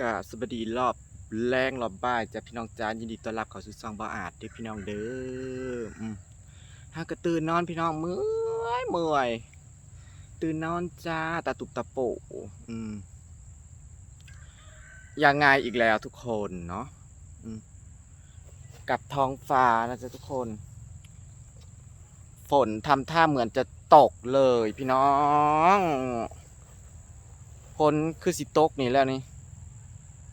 กาสวัสดีรอบแรงรอบบ่ายจะพี่น้องจ้ายินดีต้อนรับเข้าสู่ซองบ่อาดเด้อพี่น้องเด้ออืมถ้ากระตื่นนอนพี่น้องเมื่อยเมื่อยตื่นนอนจ้าตาตุบตาโปอืมยังไงอีกแล้วทุกคนเนาะอืมกับท้องฟ้านะจ๊ะทุกคน ฝนทำท่าเหมือนจะตกเลยพี่น้องฝนคือสิตกนี่แล้วนี่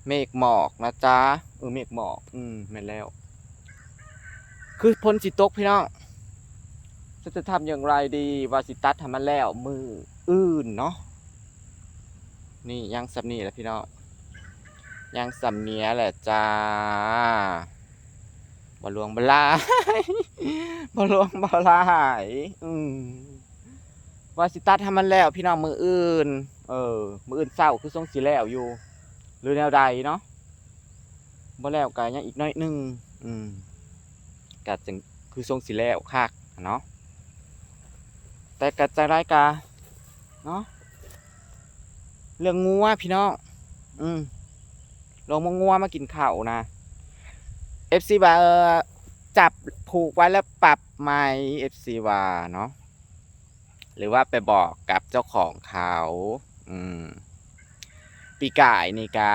เมฆหมอกนะจ๊ะเออเมฆหมอก อืมแม่นแล้ว คือพ้นสิตกพี่น้องจะจะทำอย่างไรดีวาสิตัดทำมันแล้ว มืออื่นเนาะนี่ยังสำนีแหละพี่น้องยังสำเนียแหละจ้าบหลวงบลายบหลวงบลายอืมวาสิตัดทำมันแล้ว พี่น้องมืออื่น เออ มืออื่นเศร้าคือทรงสีแล้วอยู่ รือแนวใดเนาะบ่แล้วก็ยังอีกน้อยหนึงอืมก็จึงคือทรงสิแล้วคักเนาะแต่กัจะได้กาเนาะเรื่องงัวพี่น้องอืมลงมางัวมากินข้าวนะ FC ว่าจับผูกไว้แล้วปรับไหม FC ว่าเนาะหรือว่าไปบอกกับเจ้าของเขา อืม ปีกายนี่กะ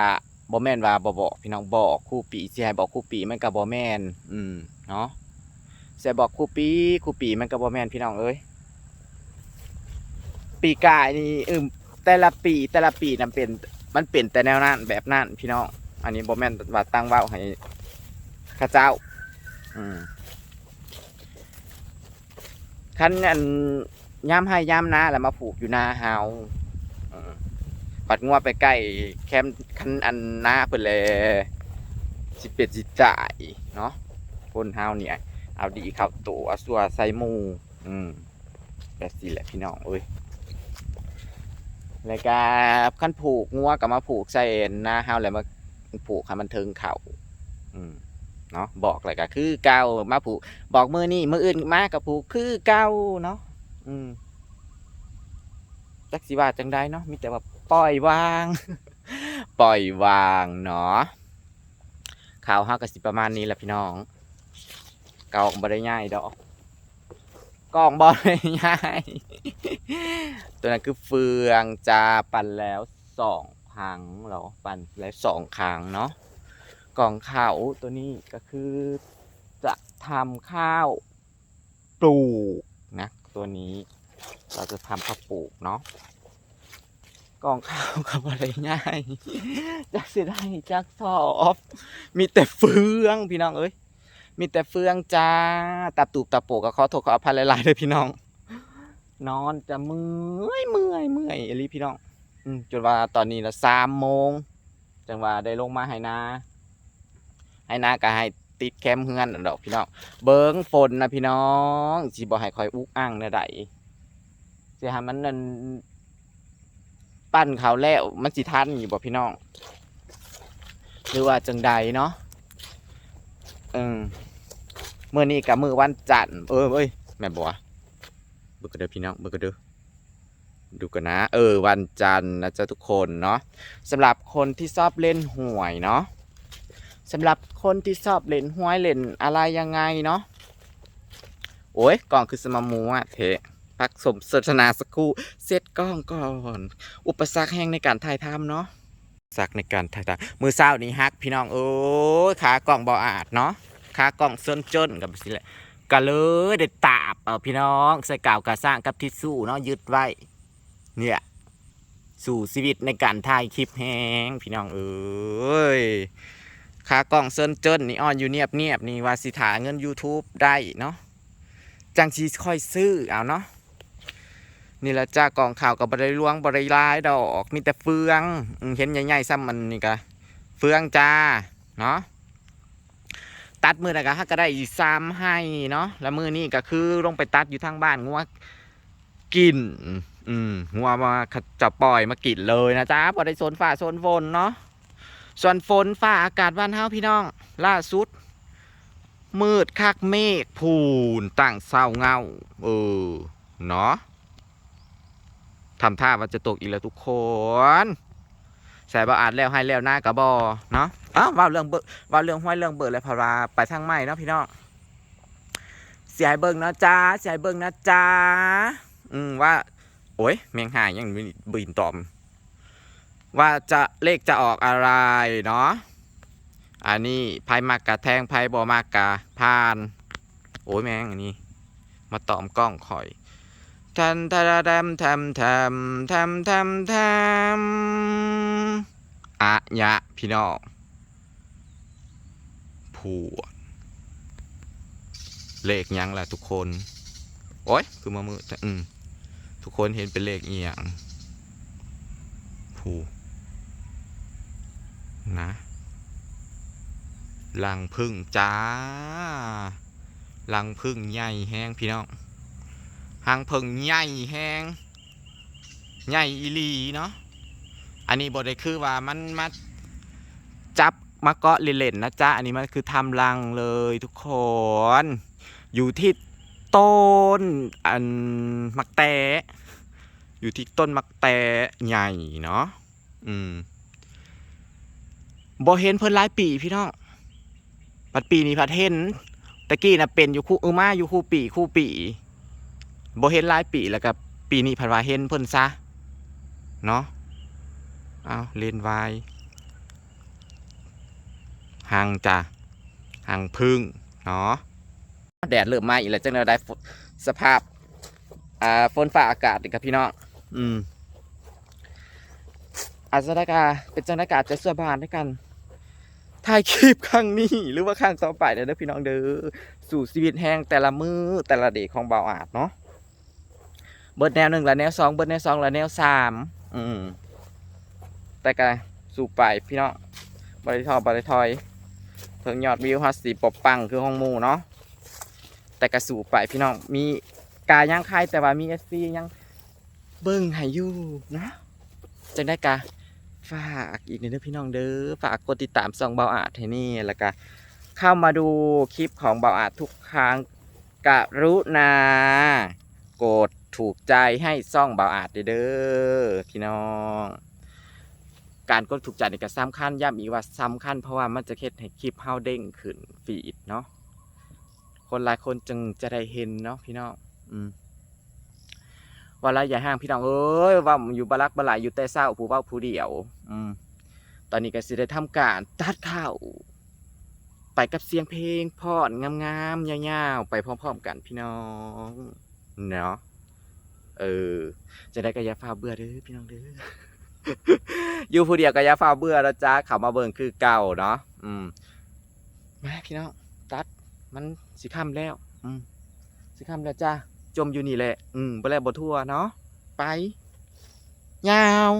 บ่แม่นว่าบ่บอกพี่น้องบอกคู่ปีสิให้บอกคู่ปีมันก็บ่แม่นอืมเนาะสิให้บอกคู่ปีคู่ปีมันก็บ่แม่นพี่น้องเอ้ยปีกายนี่เออแต่ละปีแต่ละปีนํเป็นมันเป็นแต่แนวนั้นแบบนั้นพี่น้องอันนี้บ่แม่นว่าตั้งเว้าให้ข้าเจ้า อืมคันอันยามให้ยามนาแล้วมาผูกอยู่หน้าเฮา ปัดงัวไปใกล้แคมป์คันอันหน้าเพิ่นเลยสิเป็ดสิจ่ายเนาะคนเฮาเนี่ย เอาดีเข้าตัวสัวใส่หมูอืมแบบสิแหละพี่น้องเอ้ยแล้วก็คันผูกงัวก็มาผูกใส่หน้าเฮาแล้วมาผูกให้มันถึงเข่าอืมเนาะบอกเลยก็คือเก่ามาผูก บอกมือนี่มืออื่นมากับผูกคือเก่าเนาะอืมจักสิว่าจังได้เนาะมีแต่ว่า ปล่อยวาง ปล่อยวางเนาะข่าวห้ากับสิประมาณนี้แหละพี่น้องกองบ่ได้ง่ายดอกกองบ่ได้ง่ายตัวนั้นคือเฟืองจาปั่นแล้วสองครั้งเหรอปั่นแล้วสองครั้งเนาะกองข้าวตัวนี้ก็คือจะทำข้าวปลูกนะตัวนี้เราจะทำข้าวปลูกเนาะ กองข้าวกับอะไรง่ายจักสิได้จักสอบมีแต่เฟืองพี่น้องเอ้ยมีแต่เฟืองจ้าตับตูบตับโปกก็ขอโทษขออภัยหลายๆเลยพี่น้อง นอนจะเมื่อยเมื่อยเมื่อยอลีพี่น้องอืจนว่าตอนนี้ละสามโมงจังว่าได้ลงมาให้นาให้นาก็ให้ติดแคมป์เฮือนนั่นดอกพี่น้องเบิ้งฝนนะพี่น้องสิบ่ให้คอยอุกอั้งนะใดสิให้มันนั่น ปั้นเขาแล้วมันสิทันอยู่บ่พี่น้อง หรือว่าจังใดเนาะเออเมื่อนี้กับมือวันจันทร์เออเอ้ยแม่บอกว่าเบิกกันเด้อพี่น้องเบิกกันเด้อดูกันนะ เออ วันจันทร์นะจ๊ะทุกคนเนาะสำหรับคนที่ชอบเล่นหวยเนาะสำหรับคนที่ชอบเล่นหวยเล่นอะไรยังไงเนาะโอ้ยกล่องคือสมมูอะเทะ พักสมสทนาสักครู่เซตกล้องก่อน อุปสรรคแห่งในการถ่ายทำเนาะสรรคในการถ่ายทำมือเศร้านี้ฮักพี่น้องโอ้ยขากล่องบออาดเนาะขากล่องเส้นจนกับสิแหละก็เลยได้ตาบเอาพี่น้องใส่กาวกระสร้างกับทิชชู่เนาะยึดไว้ เนี่ยสู่ชีวิตในการถ่ายคลิปแห้งพี่น้องเอ้ยขากล่องเส้นจนนี่อ่อนอยู่เนียบเนียบนี่ว่าสิถาเงิน YouTube ได้เนาะจังชีค่อยซื้อเอาเนาะ นี่แหละจ้ากองข่าวกับบริลวงบริลายดอกมีแต่เฟืองเห็นใหญ่ๆซ้ำมันนี่กะเฟืองจ้าเนาะตัดมือนะกะฮักก็ได้อีซ้ำให้เนาะแล้วมือนี่ก็คือลงไปตัดอยู่ทางบ้านงัวกินอืมงัวมาจะปล่อยมากินเลยนะจ้าพอได้โซนฝ่าโซนฝนเนาะส่วนฝนฝ่าอากาศบ้านเฮาพี่น้อง ล่าสุด มืดคักเมฆพูนตั้งเศร้าเงาเออเนาะ ทำท่าว่าจะตกอีกแล้วทุกคนใส่บ่อาจแล้วให้แล้วหน้ากระบอเนาะอ้าวว่าเรื่องเบิกว่าเรื่องห้วยเรื่องเบิกแล้วพาราไปทางใหม่เนาะพี่น้องเสียเบิ่งนะจ้าเสียเบิ่งนะจ้าอืมว่า โอ้ยแมงหายยังบินตอม ว่าจะเลขจะออกอะไรเนาะอันนี้ไพ่มากกะแทงไพ่บ่มากกะพาน โอ้ยแมงอันนี้ มาตอมกล้องข่อย ทันทาราดำทำทำทำทำทำอะยะพี่น้องผัวเลขยังล่ะทุกคน โอ้ยคือมามือแต่อืมทุกคนเห็นเป็นเลขอียงผูนะลังพึ่งจ้าลังพึ่งใหญ่แห้งพี่น้อง หางเพิงใหญ่แห้งใหญ่อีหลีเนาะอันนี้บทได้คือว่ามันมาจับมาเกาะเล่นๆนะจ๊ะอันนี้มันคือทำรังเลยทุกคน อยู่ที่ต้นอันมักแตะอยู่ที่ต้นมักแตะใหญ่เนาะอืมบ่เห็นเพิ่นหลายปีพี่น้องปัดปีนี้พัดเห็นตะกี้นะเป็นอยู่คู่เออมาอยู่คู่ปีคู่ปี บ่เห็นหลายปีแล้วกับปีนี้ผันว่าเห็นเพิ่นซะเนาะเอาเลนวายห่างจ้ะห่างพึ่งเนาะแดดเริ่มมาอีกแล้วจังเราได้สภาพอ่าฝนฟ้าอากาศอีกครับพี่น้องอืมอาจจะได้กาเป็นจังได้กาจะเสื้อบานด้วยกันถ่ายคลิปครั้งนี้ หรือว่าครั้งต่อไปเด้อพี่น้องเด้อสู่ชีวิตแห้งแต่ละมือแต่ละเด็กของเบาอาจเนาะ เบิร์ดแนวหนึ่งและแนวสองเบิร์ดแนวสองและแนวสามอืมแต่ก็สู่ไปพี่น้องบริทอบริทอยเพิ่งยอดวิวฮัสสีปอบปังคือห้องมูเนาะแต่ก็สู่ไปพี่น้องมีกายังใครแต่ว่ามีเอสซียังเบิ้งให้อยู่นะจังได้กาฝากอีกหนึ่งเด้อพี่น้องเด้อฝากกดติดตามซองเบาอาจให้นี่แล้วก็เข้ามาดูคลิปของเบาอาจทุกครั้งกรุณา กดถูกใจให้ซ่องเบาอาจเด้อพี่น้อง การกดถูกใจในก็สำคัญย้ำอีกว่าสำคัญเพราะว่ามันจะเฮ็ดให้คลิปเฮาเด้งขึ้นฟีดเนาะคนหลายคนจึงจะได้เห็นเนาะพี่น้องอืมว่าละอย่าห่างพี่น้องเอ้ยว่าอยู่บารักบาลายอยู่แต่เศร้าผู้เว้าผู้เดียว อืมตอนนี้ก็สิได้ทำการตัดเข้าไปกับเสียงเพลงพอดงามๆยาวๆไปพร้อมๆกันพี่น้อง เนาะเออ จะได้กระยาฟ้าเบื่อเด้อพี่น้องเด้ออยู่ผู้เดียวกระยาฟ้าเบื่อแล้วจ้าเขามาเบิ่งคือเก่าเนาะอืมมาพี่น้องตัด มันสิข้ามแล้ว อืมสิข้ามแล้วจ้าจมอยู่นี่แหละ อืมบ่แล้วบ่ทั่วเนาะไปยาว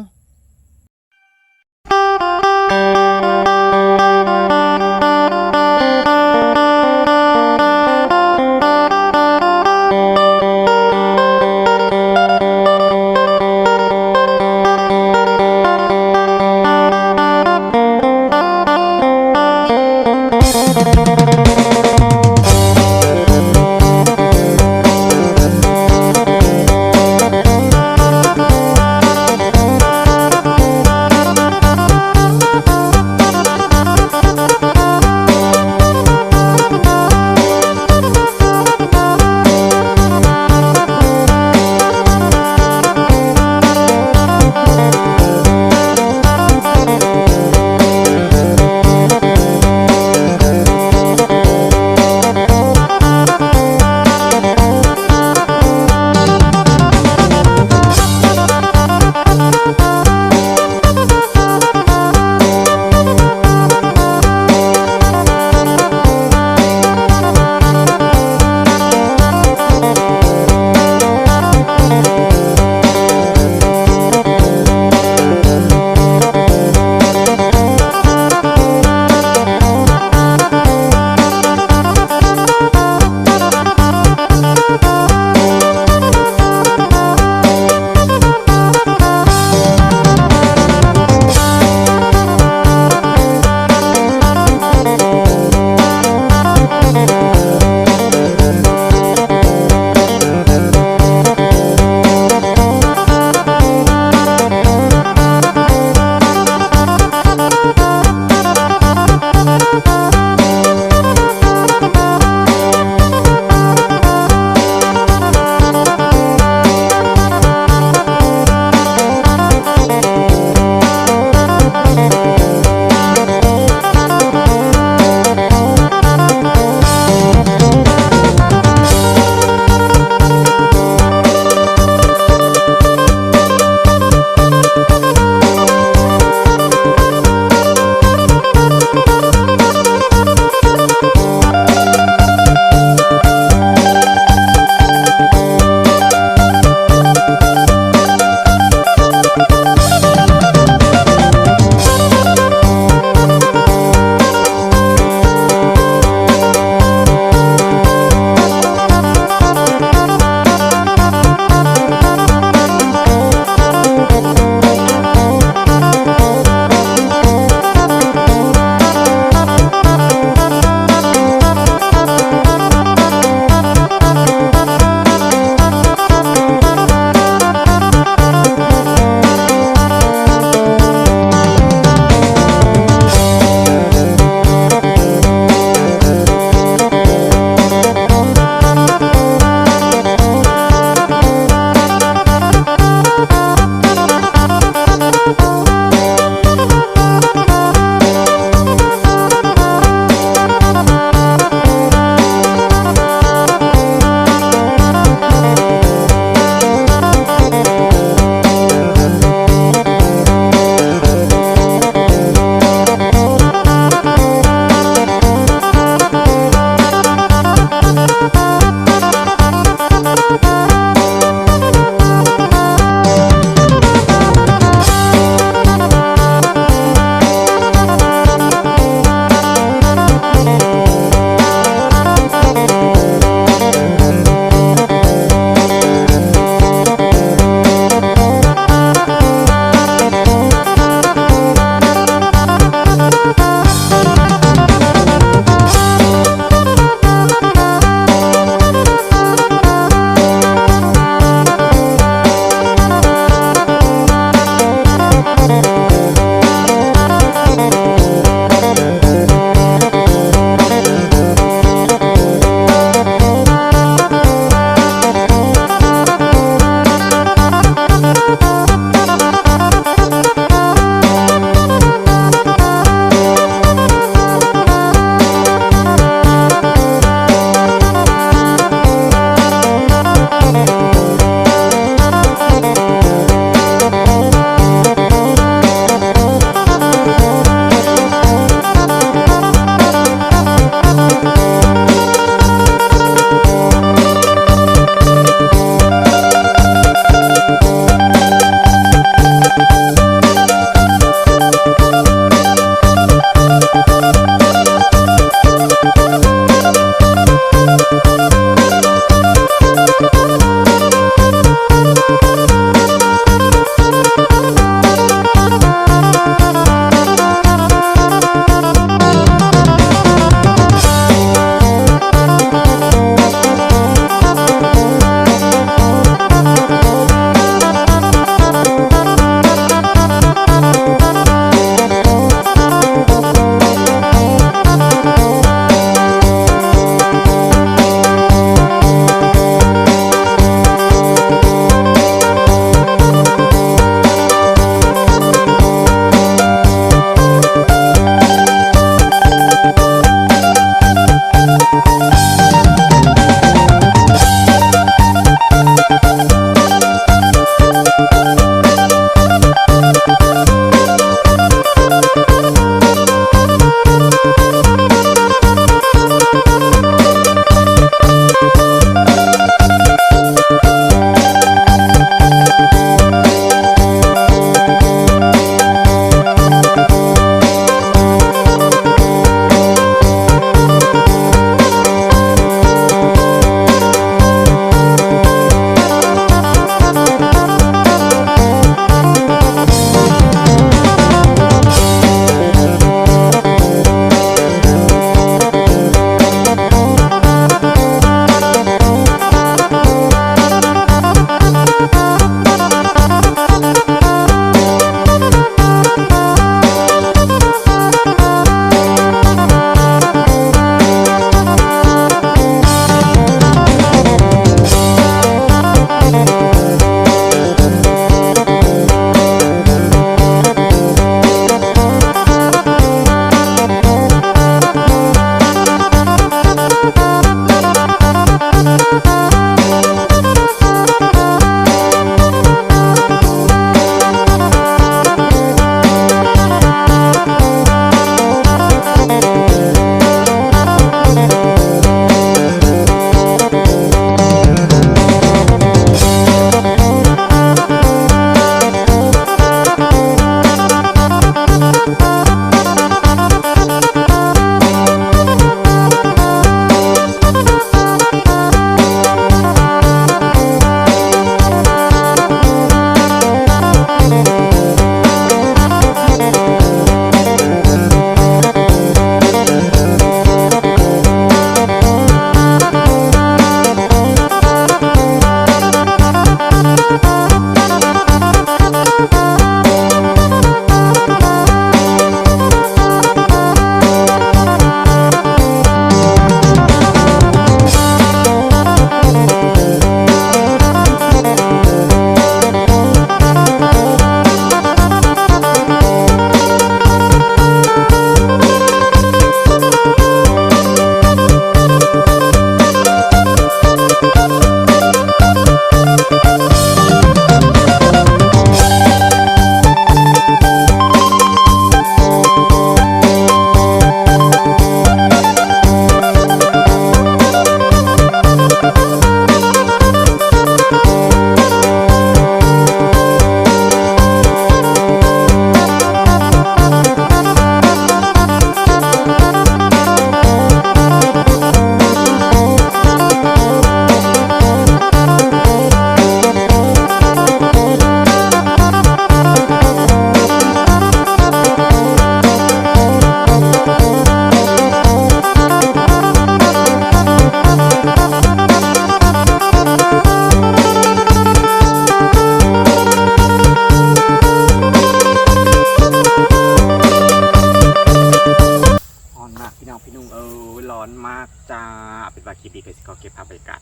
ดีก็สิขอเก็บภาพบรรยากาศ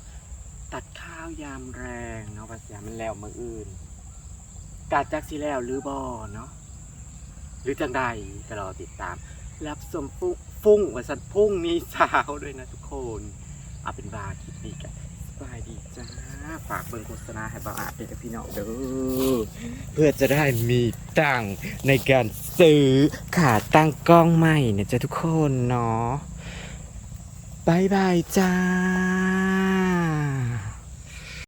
ตัดข้าวยามแรงเนาะภาษามันแล้วมืออื่นกาจักสิแล้วหรือบอเนาะหรือจังใดก็รอติดตาม รับสมฟุ้งฟุ้งวันสันพรุ่งนี้เช้าด้วยนะทุกคนเอาเป็นว่าคลิปนี้กันสบายดีจ้าฝากเบิ่งโฆษณาให้บ่าวอาเด็กพี่น้องเด้อเพื่อจะได้มีตังในการซื้อขาตั้งกล้องใหม่เนี่ยจ้ะทุกคนเนาะ บายบายจ้า